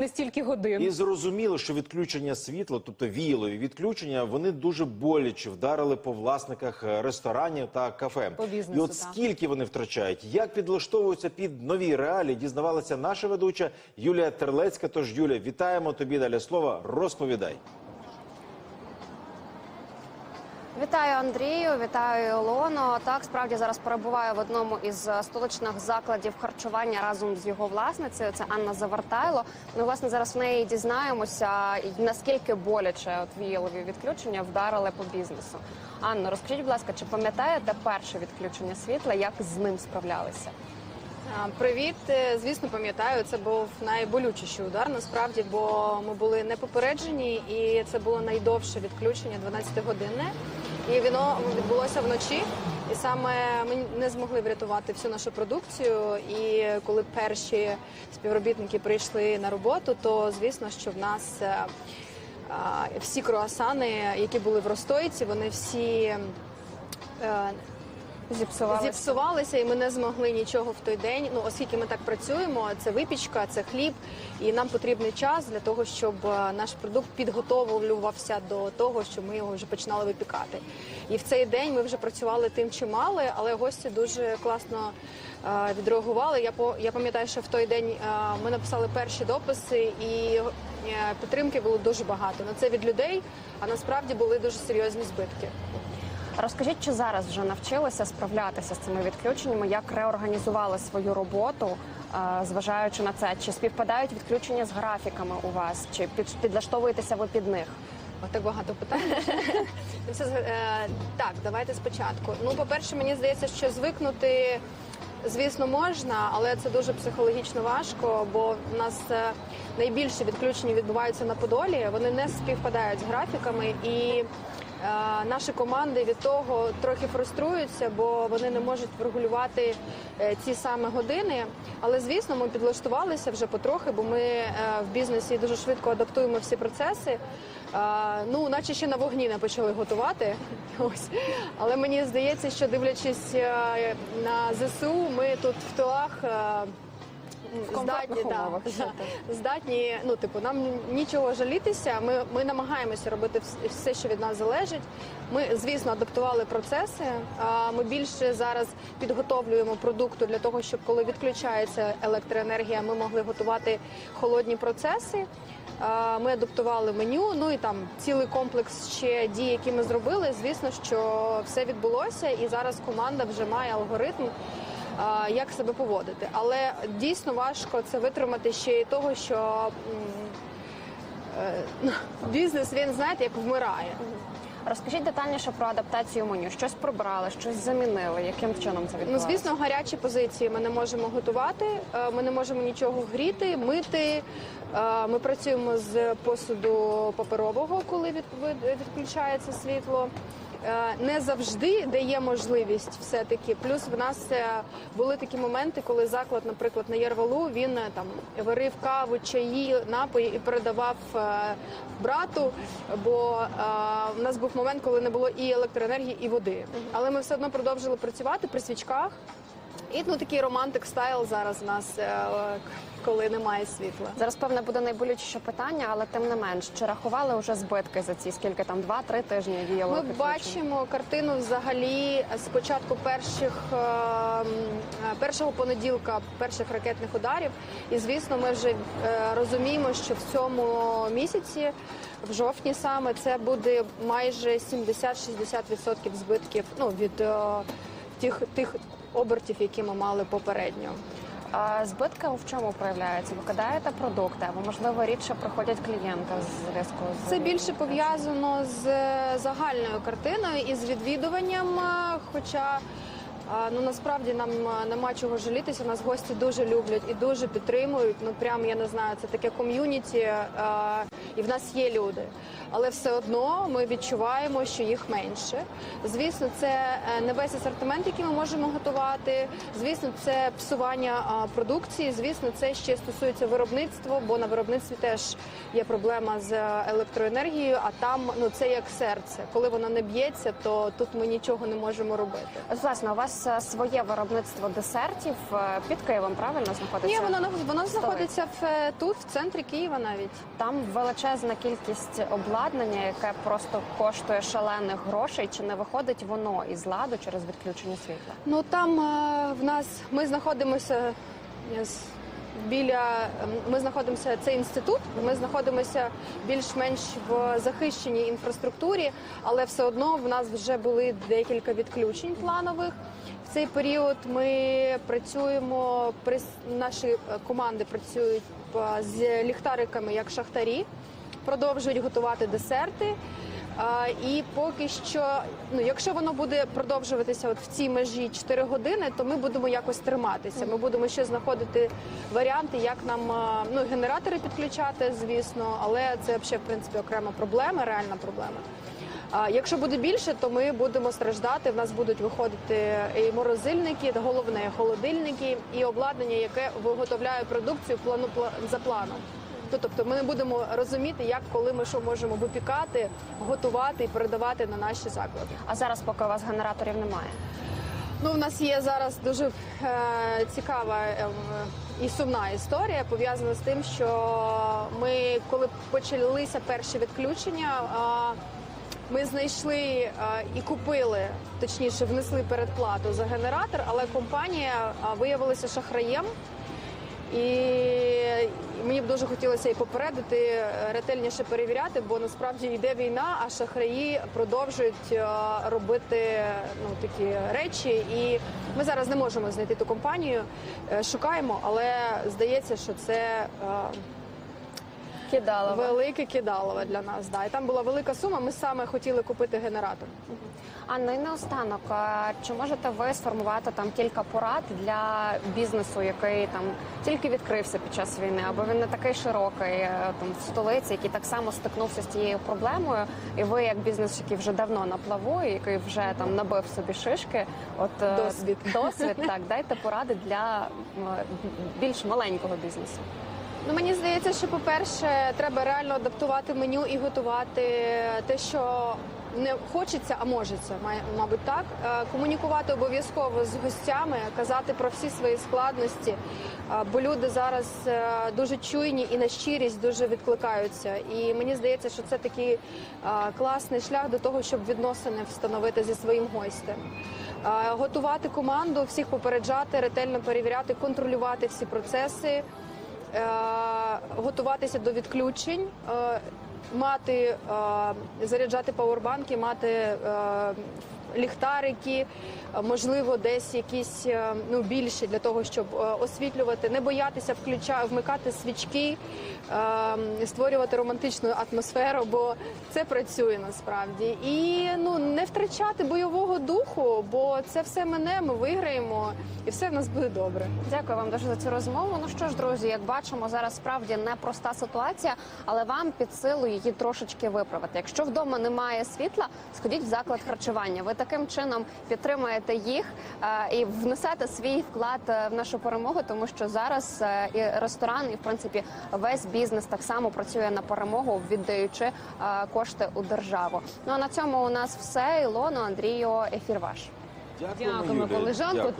не стільки годин. І зрозуміло, що відключення світла, тобто віялові відключення, вони дуже боляче вдарили по власниках е, ресторанів та кафе. По бізнесу, І от так. скільки вони втрачають, як підлаштовуються під нові реалії, дізнавалася наша ведуча Юлія Терлецька. Тож Юля, вітаємо тобі далі слова. Розповідай. Вітаю Андрію, вітаю Ілоно. Так, справді зараз перебуваю в одному із е, столичних закладів харчування разом з його власницею. Це Анна Завартайло. Ми власне зараз в неї дізнаємося, наскільки боляче от відключення вдарили по бізнесу. Анно, розкажіть, будь ласка, чи пам'ятаєте перше відключення світла? Як з ним справлялися? Привіт, Е, звісно, пам'ятаю. Це був найболючіший удар. Насправді, бо ми були не попереджені, і це було найдовше відключення 12-годинне. І воно відбулося вночі. І саме ми не змогли врятувати всю нашу продукцію. І коли перші співробітники прийшли на роботу, то звісно, що в нас е, всі круасани, які були в розстойці, вони всі. Зіпсувалися? Зіпсувалися, і ми не змогли нічого в той день. Ну оскільки ми так працюємо, це випічка, це хліб, і нам потрібний час для того, щоб е, наш продукт підготовлювався до того, що ми його вже починали випікати. І в цей день ми вже працювали тим, чи мали, але гості дуже класно е, відреагували. Я по я пам'ятаю, що в той день е, ми написали перші дописи, і е, підтримки було дуже багато. На це від людей, а насправді були дуже серйозні збитки. Розкажіть, чи зараз вже навчилися справлятися з цими відключеннями? Як реорганізували свою роботу, е, зважаючи на це? Чи співпадають відключення з графіками у вас? Чи під- підлаштовуєтеся ви під них? О, так багато питань. Ну, Все, е, так, давайте спочатку. Ну, по-перше, мені здається, що звикнути, звісно, можна, але це дуже психологічно важко, бо в нас е, найбільші відключення відбуваються на Подолі. Вони не співпадають з графіками і. Е, Наші команди від того трохи фруструються, бо вони не можуть врегулювати е, ці саме години. Але звісно, ми підлаштувалися вже потрохи, бо ми е, в бізнесі дуже швидко адаптуємо всі процеси. Ну, наче ще на вогні не почали готувати. Ось. Але мені здається, що дивлячись на ЗСУ, ми тут в тилах. Здатні, да, да, здатні, ну типу, нам нічого жалітися. Ми, ми намагаємося робити все, що від нас залежить. Ми, звісно, адаптували процеси. а, Ми більше зараз підготовлюємо продукту для того, щоб коли відключається електроенергія, ми могли готувати холодні процеси. Ми адаптували меню, ну і там цілий комплекс ще дій, які ми зробили. Звісно, що все відбулося, і зараз команда вже має алгоритм як себе поводити. Але дійсно важко це витримати ще й того, що е, бізнес він знаєте, як вмирає. Розкажіть детальніше про адаптацію меню. Щось прибрали, щось замінили. Яким чином це Ну, звісно, гарячі позиції ми не можемо готувати, е, ми не можемо нічого гріти, мити. Е, Ми працюємо з посуду паперового, коли від- від- відключається світло. Е, Не завжди дає можливість все-таки. Плюс в нас е, були такі моменти, коли заклад, наприклад, на Ярвалу він е, там варив каву, чаї, напої і передавав брату. Бо в нас був момент, коли не було і електроенергії, і води. Але ми все одно продовжили працювати при свічках. І ну такий романтик стайл зараз у нас, е, коли немає світла. Зараз певне буде найболючіше питання, але тим не менш, чи рахували вже збитки за ці скільки там два-три тижні Ми бачимо картину взагалі з початку перших е, м, е, першого понеділка, перших ракетних ударів. І звісно, ми вже е, розуміємо, що в цьому місяці, в жовтні саме, це буде майже 70-60% збитків ну, від тих, тих обертів, які ми мали попередньо. А збитки в чому проявляються? Ви кидаєте продукти, або можливо рідше приходять клієнти з зв'язку з Це більше пов'язано з е, загальною картиною і з відвідуванням. е, Хоча е, ну насправді нам нема чого жалітися. Нас гості дуже люблять і дуже підтримують. Ну прям я не знаю, це таке ком'юніті, і в нас є люди. Але все одно ми відчуваємо, що їх менше. Звісно, це е, не весь асортимент, який ми можемо готувати. Звісно, це псування продукції. Звісно, це ще стосується виробництва, бо на виробництві теж є проблема з е, електроенергією. А там ну це як серце. Коли воно не б'ється, то тут ми нічого не можемо робити. От, власне, у вас е, своє виробництво десертів під Києвом, правильно знаходиться? Ні, воно воно знаходиться в тут, в центрі Києва навіть. Там величезна кількість обладнання, яке просто коштує шалених грошей. Чи не виходить воно із ладу через відключення світла? Ну там е, в нас ми знаходимося е, з- біля. Ми знаходимося це інститут. Ми знаходимося більш-менш в захищеній інфраструктурі, але все одно в нас вже були декілька відключень планових. В цей період ми працюємо наші е, команди працюють е, з ліхтариками як шахтарі, продовжують готувати десерти. І поки що, ну якщо воно буде продовжуватися от в цій межі 4 години, то ми будемо якось триматися. Ми будемо ще знаходити варіанти, як нам ну генератори підключати, звісно, але це взагалі в принципі окрема проблема, реальна проблема. Якщо буде більше, то ми будемо страждати. В нас будуть виходити і морозильники, головне холодильники, і обладнання, яке виготовляє продукцію плану за планом. То, Тобто ми не будемо розуміти, як коли ми що можемо випікати, готувати і передавати на наші заклади. А зараз, поки у вас генераторів немає. Ну, в нас є зараз дуже е, цікава е, і сумна історія пов'язана з тим, що ми, коли почалися перші відключення, е, ми знайшли е, і купили, точніше, внесли передплату за генератор, але компанія е, виявилася шахраєм. І мені б дуже хотілося і попередити, е, ретельніше перевіряти, бо насправді йде війна, а шахраї продовжують е, робити ну такі речі. І ми зараз не можемо знайти ту компанію. Е, Шукаємо, але здається, що це Кидала велике кидалове для нас. Да. І там була велика сума. Ми саме хотіли купити генератор. Анна, і наостанок, а чи можете ви сформувати там кілька порад для бізнесу, який там тільки відкрився під час війни, або він не такий широкий е, там в столиці, який так само стикнувся з цією проблемою, і ви, як бізнес, який вже давно на плаву, який вже там набив собі шишки, от е, Досвід. досвід, так дайте поради для більш маленького бізнесу. Ну мені здається, що по-перше, треба реально адаптувати меню і готувати те, що не хочеться, а можеться, мабуть, так. Е, Комунікувати обов'язково з гостями, казати про всі свої складності, е, бо люди зараз е, дуже чуйні і на щирість дуже відкликаються. І мені здається, що це такий класний шлях до того, щоб відносини встановити зі своїм гостем. Готувати команду, всіх попереджати, ретельно перевіряти, контролювати всі процеси готуватися до відключень, е, мати е, заряджати пауербанки, мати е, ліхтарики, можливо, десь якісь е, ну більші для того, щоб освітлювати, не боятися включа, вмикати свічки, створювати романтичну атмосферу, бо це працює насправді. І ну не втрачати бойового духу, бо це все мене, ми виграємо, і все в нас буде добре. Дякую вам дуже за цю розмову. Ну що ж, друзі, як бачимо, зараз справді непроста ситуація, але вам під силу її трошечки виправити. Якщо вдома немає світла, сходіть в заклад харчування. Ви таким чином підтримуєте їх е, і внесете свій вклад е, в нашу перемогу, тому що зараз е, і ресторан, і в принципі весь бізнес так само працює на перемогу, віддаючи кошти у державу. Ну а на цьому у нас все. Ілоно, Андрію, ефір ваш. Дякуємо, Дякуємо. Дякую.